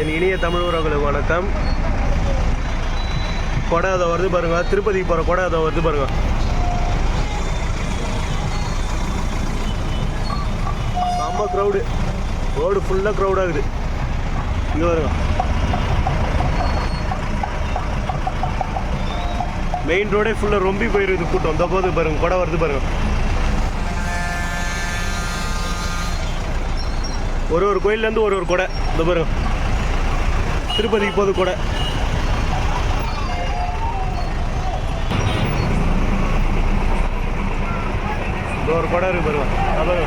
என் இனிய தமிழ் உறவுகளுக்கு வணக்கம். கொடை அதை வருது பாருங்க. திருப்பதிக்கு போகிற கொடை அதை வருது பாருங்க. செம்ம க்ரௌடு ரோடு ஃபுல்லாக க்ரௌடாக இருக்குது இங்கே வருங்க மெயின் ரோடே ஃபுல்லாக ரொம்பி போயிருக்குது கூட்டம். இந்த போது பாருங்க. கொடை வருது பாருங்க. ஒரு ஒரு கோயில்லேருந்து ஒரு ஒரு கொடை. இந்த பாருங்க. திருப்பதிக்கு போது கூட. ஒரு படம் இருக்கு பாருங்க. அதான்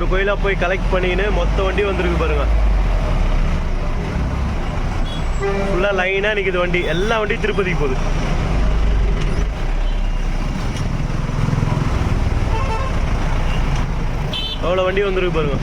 ஒரு ஒவ்வொரு கோயிலாக போய் கலெக்ட் பண்ணின்னு மொத்த வண்டி வந்திருக்கு பாருங்க. ஃபுல்லாக லைனாக நிற்குது வண்டி. எல்லா வண்டியும் திருப்பதிக்கு போகுது. அவ்வளோ வண்டி வந்துருக்கு பாருங்க.